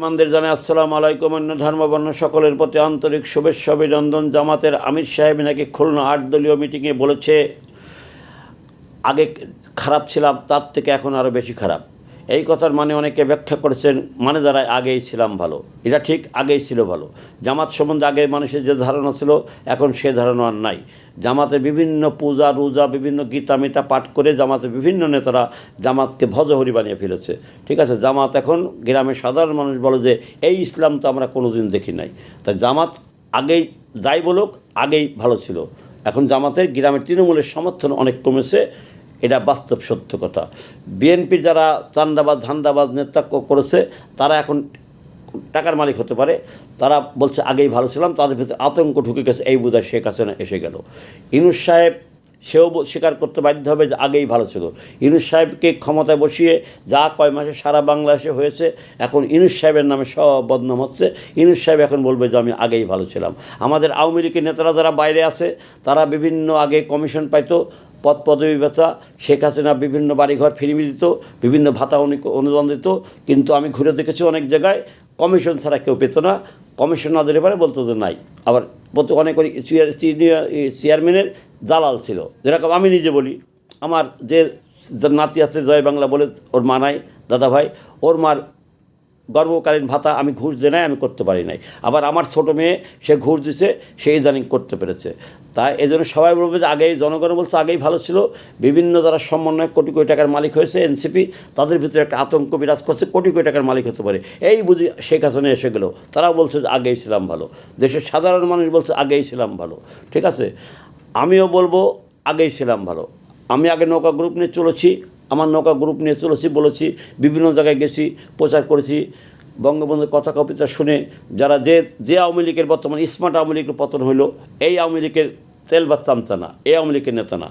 মুসলমানদের জানাই আসসালাম আলাইকুম, অন্য ধর্মবর্ণ সকলের প্রতি আন্তরিক শুভেচ্ছা, অভিনন্দন। জামাতের আমির সাহেব নাকি খুলনা আট দলীয় মিটিংয়ে বলেছে, আগে খারাপ ছিলাম, তার থেকে এখন আরও বেশি খারাপ। এই কথার মানে অনেকে ব্যাখ্যা করেছেন মানে দ্বারা আগেই ছিলাম ভালো। এটা ঠিক আগেই ছিল ভালো। জামাত সম্বন্ধে আগে মানুষের যে ধারণা ছিল, এখন সে ধারণা আর নাই। জামাতে বিভিন্ন পূজা, রোজা, বিভিন্ন গীতা, মিতা পাঠ করে জামাতে বিভিন্ন নেতারা জামাতকে ভজহরি বানিয়ে ফেলেছে। ঠিক আছে, জামাত এখন গ্রামের সাধারণ মানুষ বলে যে, এই ইসলাম তো আমরা কোনোদিন দেখি নাই। তাই জামাত আগেই যাই বলুক, আগেই ভালো ছিল। এখন জামাতের গ্রামের তৃণমূলের সমর্থন অনেক কমেছে। এটা বাস্তব সত্য কথা। বিএনপির যারা চান্দাবাজ, ধান্দাবাজ নেতা ক- করেছে, তারা এখন টাকার মালিক হতে পারে। তারা বলছে, আগেই ভালো ছিলাম, তাদের ভিতরে আতঙ্ক ঢুকে গেছে। এই বোধহয় শেখ হাসিনা এসে গেল। ইনুস সাহেব, সেও স্বীকার করতে বাধ্য হবে যে, আগেই ভালো ছিল। ইনুস সাহেবকে ক্ষমতায় বসিয়ে যা কয় মাসে সারা বাংলাদেশে হয়েছে, এখন ইনুস সাহেবের নামে সব বদনাম হচ্ছে। ইনুস সাহেব এখন বলবে যে, আমি আগেই ভালো ছিলাম। আমাদের আওয়ামী লীগের নেতারা যারা বাইরে আছে, তারা বিভিন্ন আগে কমিশন পাইতো পদ পদবি বেচা। শেখ হাসিনা বিভিন্ন বাড়িঘর ফিরিয়ে দিত, বিভিন্ন ভাতা অনু- অনুদান দিত। কিন্তু আমি ঘুরে দেখেছি অনেক জায়গায় কমিশন ছাড়া কেউ পেত না। কমিশন না দিলে পারে বলতো যে নাই। আবার প্রতি অনেক অনেক চেয়ারম্যানের দালাল ছিল। যেরকম আমি নিজে বলি, আমার যে নাতি আছে জয় বাংলা বলে ওর মা নাই, দাদা ভাই, ওর মার গর্ভকালীন ভাতা আমি ঘুষ দিয়ে নাই আমি করতে পারি নাই। আবার আমার ছোটো মেয়ে, সে ঘুষ দিছে সেই ইদানিং করতে পেরেছে। তাই এই জন্য সবাই বলবে যে আগেই, জনগণ বলছে আগেই ভালো ছিল। বিভিন্ন যারা সমন্বয় কোটি কোটি টাকার মালিক হয়েছে এনসিপি তাদের ভিতরে একটা আতঙ্ক বিরাজ করছে, কোটি কোটি টাকার মালিক হতে পারে। এই বুঝি শেখ হাসিনা এসে গেল। তারা বলছে যে আগেই ছিলাম ভালো। দেশের সাধারণ মানুষ বলছে আগেই ছিলাম ভালো। ঠিক আছে? আমিও বলব আগেই ছিলাম ভালো। আমি আগে নৌকা গ্রুপ নিয়ে চলেছি। আমার নৌকা গ্রুপ নিয়ে চলেছি বলেছি, বিভিন্ন জায়গায় গেছি, প্রচার করেছি। বঙ্গবন্ধুর কথা কবিতা শুনে যারা যে যে আওয়ামী লীগের বর্তমানে স্মার্ট আওয়ামী লীগের পতন হইল, এই আওয়ামী লীগের তেল বা চামচা না এই আওয়ামী লীগের নেতা না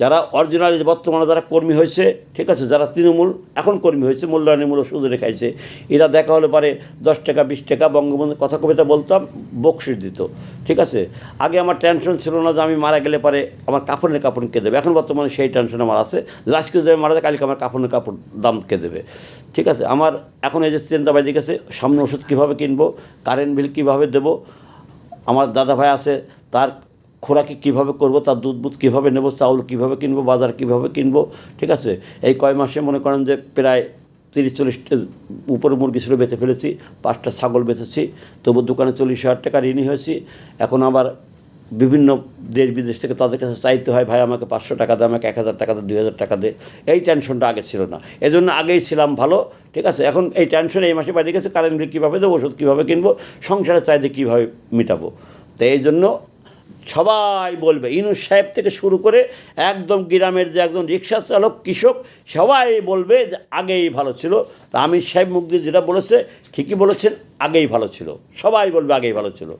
যারা অরিজিনালি বর্তমানে যারা কর্মী হয়েছে, ঠিক আছে, যারা তৃণমূল, এখন কর্মী হয়েছে মূল্যায়নমূলক সুদ রেখাইছে, এরা দেখা হলে পারে দশ টাকা, বিশ টাকা, বঙ্গবন্ধুর কথা কবিতা বলতাম, বকশিস দিত, ঠিক আছে? আগে আমার টেনশন ছিল না যে আমি মারা গেলে পারে আমার কাপড়ের কাপড় কে দেবে, এখন বর্তমানে সেই টেনশন আমার আছে, যে আজকে যদি মারা যায় কালকে আমার কাপড়ের কাপড় দাম কে দেবে, ঠিক আছে? আমার এখন এই যে চিন্তা বাজি গেছে, সামনে ওষুধ কীভাবে কিনবো কারেন্ট বিল কীভাবে দেবো, আমার দাদা ভাই আছে, তার খোরাকি কীভাবে করব, তার দুধ বুধ কীভাবে নেব, চাউল কীভাবে কিনবো, বাজার কীভাবে কিনবো, ঠিক আছে? এই কয় মাসে মনে করেন যে প্রায় তিরিশ চল্লিশটা উপরে মুরগি ছিল, বেঁচে ফেলেছি, পাঁচটা ছাগল বেচেছি তবু দোকানে চল্লিশ হাজার টাকা ঋণী হয়েছি। এখন আবার বিভিন্ন দেশ বিদেশ থেকে তাদের কাছে চাইতে হয়, ভাই, আমাকে পাঁচশো টাকা দে, আমাকে এক হাজার টাকা দে, দুই হাজার টাকা দে। এই টেনশনটা আগে ছিল না। এই জন্য আগেই ছিলাম ভালো, ঠিক আছে? এখন এই টেনশন এই মাসে বাইরে গেছে, কারেন্ট বিল কীভাবে দেবো, ওষুধ কীভাবে কিনবো, সংসারের চাহিদা কীভাবে মেটাবো? তো এই জন্য সবাই বলবে। ইনুস সাহেব থেকে শুরু করে একদম গ্রামের যে একজন রিক্সা চালক, কৃষক, সবাই বলবে যে আগেই ভালো ছিল। তা আমির সাহেব দিয়ে যেটা বলেছে, ঠিকই বলেছেন, আগেই ভালো ছিল। সবাই বলবে আগেই ভালো ছিল।